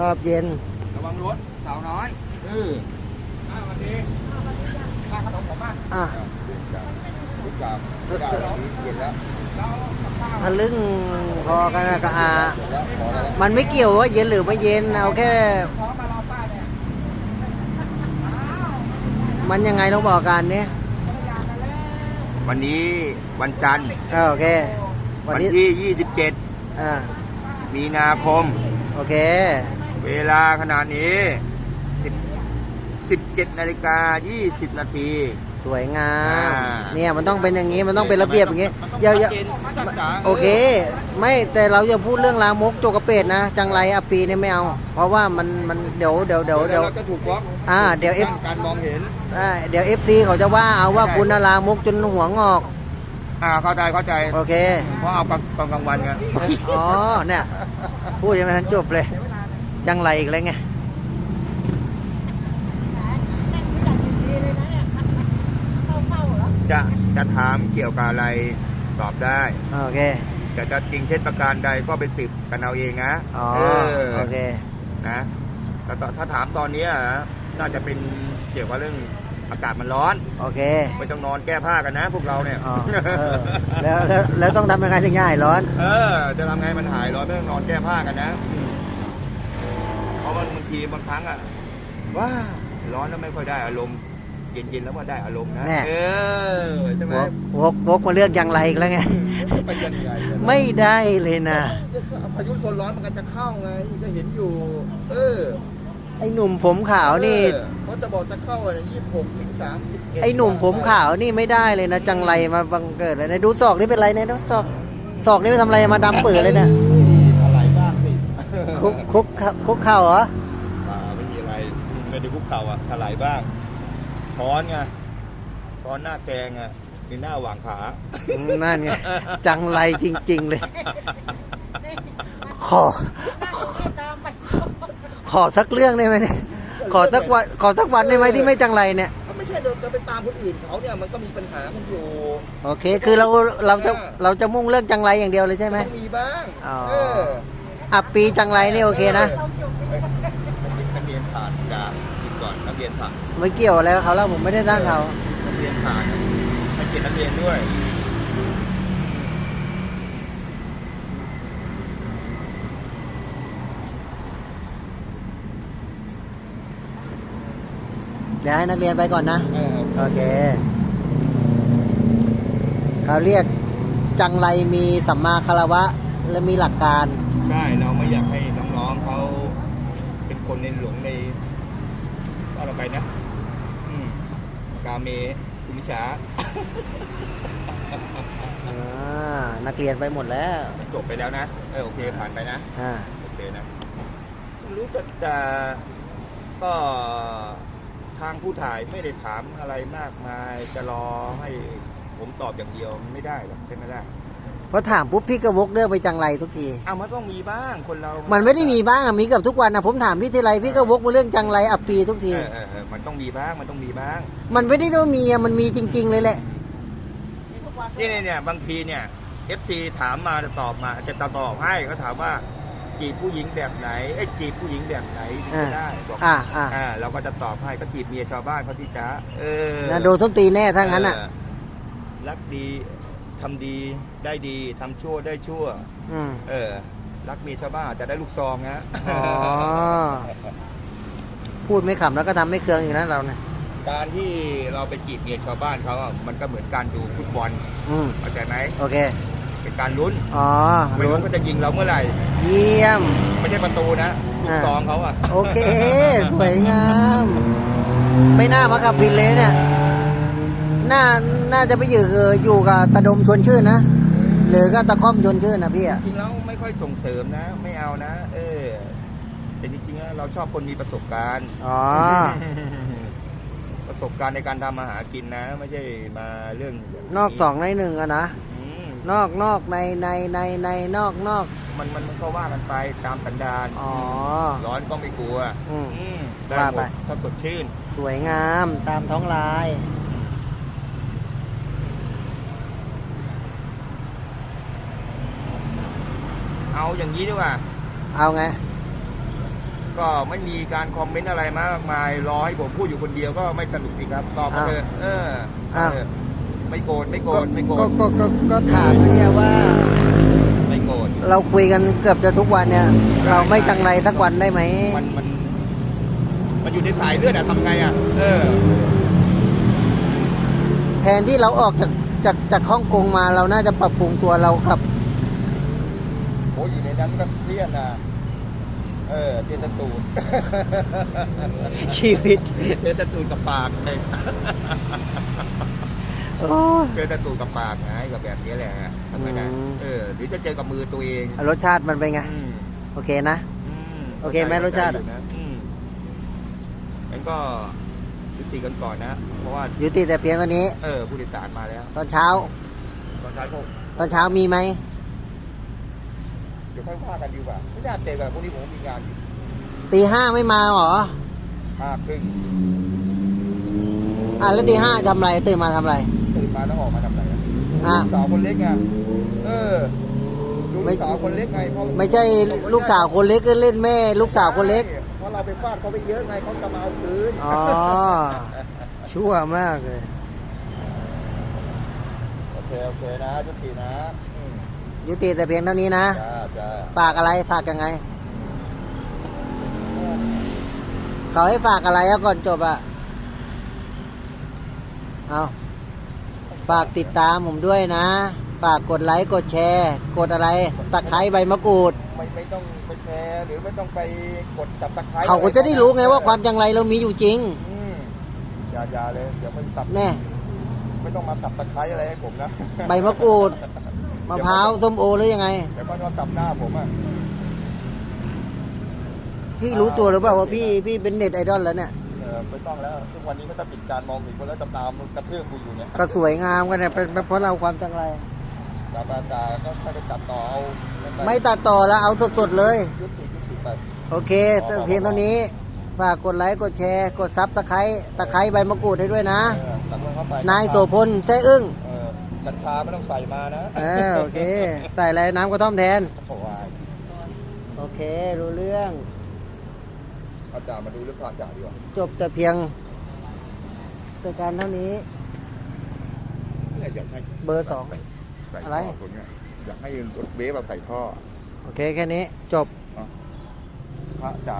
รอบเย็น ระวังรถสาวน้อยเอออ่าวันนี้ค่าขนมผมบ้างอะทุกอย่างทุกอย่างนี้เย็นแล้วทะลึ่งพอกันนะกับอาเย็นแล้วพอแล้วมันไม่เกี่ยวว่าเย็นหรือไม่เย็นเอาแค่ มันยังไงต้องบอกกันเนี่ยวันนี้วันจันทร์อ่าโอเค วันวันนี้ที่ 27อ่ามีนาคม โอเค เวลาขณะนี้10 17นาฬิกา20นาที สวยงาม อ่า เนี่ยมันต้องเป็นอย่างนี้มันต้องเป็นระเบียบอย่างนี้อย่าอย่าโอเค ไม่แต่เราจะพูดเรื่องลามกโจกกระเปดนะ จังไรอปีเนี่ยไม่เอา เพราะว่ามันมันเดี๋ยวเดี๋ยวเดี๋ยวเดี๋ยวเราจะถูกบล็อกอ่าเดี๋ยว F การมองเห็น อ่าเดี๋ยวเอฟซีเขาจะว่าเอาว่าคุณน่ะลามกจนหัวงอก อ่าเข้าใจเข้าใจโอเค เพราะเอาตอนกลางวันไง อ๋อเนี่ยพูดยังไม่ทันจบเลย จังไรอีกแล้วไงจะจะถามเกี่ยวกับอะไรตอบได้ โอเคแต่จะจริงเท็จประการใดก็เป็นสิบกันเอาเองนะอ๋อเออโอเคนะแต่ต่อถ้าถามตอนเนี้ยน่าจะเป็นเกี่ยวกับเรื่องอากาศมันร้อน โอเค ไม่ต้องนอนแก้ผ้ากันนะ พวกเราเนี่ยอ๋อเออแล้วแล้วแล้วต้องทำยังไงถึงง่ายร้อน เออ จะทำไงมันหายร้อนไม่ต้องนอนแก้ผ้ากันนะ เพราะมันบางทีบางครั้งอะว้าร้อนแล้วไม่ค่อยได้อารมณ์เย็นๆแล้วมันได้อารมณ์นะแน่ เออใช่ไหมวกวกวกมาเรื่องจังไรอีกแล้วไง ไปยังไงกันไม่ได้เลยนะ พายุโซนร้อนมันก็จะเข้าไงก็เห็นอยู่ เออไอ้หนุ่มผมขาวนี่ เออเขาจะบอกจะเข้าอะไรยี่สิบหกถึงสามสิบเอ็ดไอ้หนุ่มผมขาวนี่ไม่ได้เลยนะ จังไรมาบังเกิดเลยนะดูศอกนี่เป็นไรเนี่ยดูศอกศอกนี่ไปทำอะไรมาดำเปื่อยเลยเนี่ย คุกคุกคุกเข่าเหรออ่าไม่มีอะไรไม่ได้คุกเข่าอะถลายบ้างช้อนไงช้อนหน้าแกงอะมีหน้าหว่างขาอืมนั่นไงจังไรจริง ๆ เลย ขอ ขอสักเรื่องได้ไหมเนี่ยขอสักวันขอสักวันได้ไหมที่ไม่จังไรเนี่ยมันไม่ใช่เดิมจะไปตามคนอื่นเขาเนี่ยมันก็มีปัญหามันอยู่โอเค คือเราเราจะเราจะมุ่งเรื่องจังไรอย่างเดียวเลยใช่ไหม ต้องมีบ้าง อ๋อ เออ อับปีจังไรนี่โอเคนะนักเรียนผ่านจากกินก่อนนักเรียนผ่านไม่เกี่ยวอะไรกับเขาแล้วผมไม่ได้ตั้งเขานักเรียนผ่านให้เกียรตินักเรียนด้วยเดี๋ยวให้นักเรียนไปก่อนนะเออโอเคเขาเรียกจังไรมีสัมมาคารวะและมีหลักการ ใช่เราไม่อยากให้น้องๆเขาเป็นคนในหลงในว่าเราไปนะอืมกาเมคุมิชาอ่านักเรียนไปหมดแล้วจบไปแล้วนะเออโอเคผ่านไปนะอ่าโอเคนะรู้จะแต่ก็ทางผู้ถ่ายไม่ได้ถามอะไรมากมาย จะรอให้ผมตอบอย่างเดียวไม่ได้หรอกใช่ไหมล่ะ พอถามปุ๊บพี่ก็วกเรื่องไปจังไรทุกทีอ้าวมันต้องมีบ้างคนเรา มัมันไม่ได้มีบ้างอะมีเกับทุกวันนะผมถามพี่ทีไรพี่ก็วกมาเรื่องจังไรอับปีทุกที เออเออเออมันต้องมีบ้างมันต้องมีบ้าง มันไม่ได้ต้องมีอะมันมีจริง ๆ เลยแหละ นี่เนี่ยเนี่ยบางทีเนี่ยเอฟซีถามมาจะตอบมาจะตอบให้เขาถามว่า จีบผู้หญิงแบบไหนไอ้ยจีบผู้หญิงแบบไหนถึงจะได้บอกอ่าอ่าอ่าเราก็จะตอบให้ก็จีบเมียชาวบ้านเขาที่จ้าเออนะโดนส้นตีนแน่ถ้างั้นอะเรักดี ทำดีได้ดีทำชั่วได้ชั่ว อืมเออ รักเมียชาวบ้านอาจจะได้ลูกซองนะอ๋อ พูดไม่ขำแล้วก็ทำไม่เคืองอีกนะเราเนี่ยการที่เราไปจีบเมียชาวบ้านเขาอะมันก็เหมือนการดูฟุตบอลอืมเข้าใจไหมโอเค เป็นการลุ้นอ๋อไม่รู้รู้เขาจะยิงเราเมื่อไหร่ เยี่ยม ไม่ใช่ประตูนะลูกอ่าซองเขาอะ โอเค สวยงาม ไม่น่ามาขับวินเลยเนี่ย น่าน่าจะไปอยู่กับอยู่กับตะดมชวนชื่นนะหรือก็ตะค่อมชวนชื่นนะพี่อะจริงๆแล้วไม่ค่อยส่งเสริมนะ ไม่เอานะ เออแต่จริงๆแล้วเราชอบคนมีประสบการณ์ อ๋อ ประสบการณ์ในการทำอาหารกินนะ ไม่ใช่มาเรื่องแบบนอกสองในหนึ่งอะนะอืมนอกนอกในในในในนอกนอกมันมันมันก็ว่ากันไปตามสันดานอ๋อ ร้อนก็ไม่กลัวอืม อืมได้ว่าหมไป ดถ้าสดชื่น สวยงามตามท้องลาย เอาอย่างนี้ดีกว่า เอาไง ก็ไม่มีการคอมเมนต์อะไรมากมายรอให้ผมพูดอยู่คนเดียวก็ไม่สนุกสิครับตอบมาอ้าวเถอะเอออ้าวเออไม่โกรธไม่โกรก็ธไม่โกรก็ธก็ก็ก็ถามเนี่ยว่า ไม่โกรธเราคุยกันเกือบจะทุกวันเนี่ย เราไม่จังไรสักวันได้ไหมมันมันมันอยู่ในสายเลือดอะทำไงอะเออ แทนที่เราออกจากจากจากฮ่องกงมาเราน่าจะปรับปรุงตัวเรากับโอ้ยอยู่ในนั้นก็เครียดนะเออเจตตูดชีวิตเจตตูดกับปากเลยโอ้ยเจตตูดกับปากไงกับแบบนี้แหละทำไงนะอืมเออหรือจะเจอกับมือตัวเองรสชาติมันเป็นไงอืมโอเคนะอืมโอเคไหมรสชาติอยู่นะอืมงั้นก็ยุติกันก่อนนะเพราะว่ายุติแต่เพียงเท่านี้ เออผู้โดยสารมาแล้ว ตอนเช้า ตอนเช้าพวกตอนเช้ามีไหม เดี๋ยวค่อยว่ากันดีกว่า ไม่น่าเจอกันพวกนี้ผมมีงานอยู่ตีห้าไม่มาเหรอ ห้าครึ่งอะแล้วตีห้าทำอะไรตื่นมาทำอะไร ตื่นมาแล้วออกมาทำอะไรอะอะ ลูกสาวคนเล็กไงเออดูไม่ลูกสาวคนเล็กไงเพราะไม่ใช่ลูกสาวคนเล็กก็เล่นแม่ ลูกสาวคนเล็ก เพราะเราไปฟาดเขาไปเยอะไงเขาจะมาเอาคืนอ๋อ ชั่วมากเลย โอเคโอเคนะจุตินะอืม ยุติแต่เพียงเท่านี้นะ จ้าจ้าฝากอะไรฝากยังไง เขาให้ฝากอะไรอะก่อนจบอะเอาฝากติดตามผมด้วยนะ ฝากกดไลค์กดแชร์ กดอะไรตะไคร้ใบมะกรูด ไม่ไม่ต้องไปแชร์หรือไม่ต้องไปกดสับตะไคร้เขาก็จะได้รู้ไงว่าความจังไรเรามีอยู่จริง อืมอย่าอย่าเลยเดี๋ยวมันสับแน่ ไม่ต้องมาสับตะไคร้อะไรให้ผมนะ ใบมะกรูด มะพร้าวส้มโอหรือยังไงเดี๋ยวมันมาสับหน้าผมอะพี่รู้ตัวหรือเปล่าว่าพี่พี่เป็นเน็ตไอดอลแล้วเนี่ยเออไม่ต้องแล้วทุกวันนี้ก็จะปิดการมองเห็นคนแล้วจะตามกระเทือกกูอยู่เนี่ยก็สวยงามกันเนี่ยเป็นเป็นเพราะเราความจังไรตาตาตาก็ค่อยไปตัดต่อเอาไม่ตัดต่อแล้วเอาสดๆเลยยุติยุติไปโอเคแต่เพียงเท่านี้ฝากกดไลค์กดแชร์ กดซับสไครต์ตะไคร้ใบมะกรูดให้ด้วยนะเออตัดเข้าไปนายโสพลแซ่อึ้งเออ กัญชาไม่ต้องใส่มานะเออโอเค ใส่อะไรน้ำกระท่อมแทน โอ้ยโอเค รู้เรื่อง อาจารย์มาดูเรื่องพระอาจารย์ดีกว่าจบแต่เพียงแต่การเท่านี้ เนี่ยอยากให้เบอร์สอง ใส่อะไร ท่คนเนี้ยอยากให้รถเวฟมาใส่ท่อโอเค แค่นี้จบ พระอาจารย์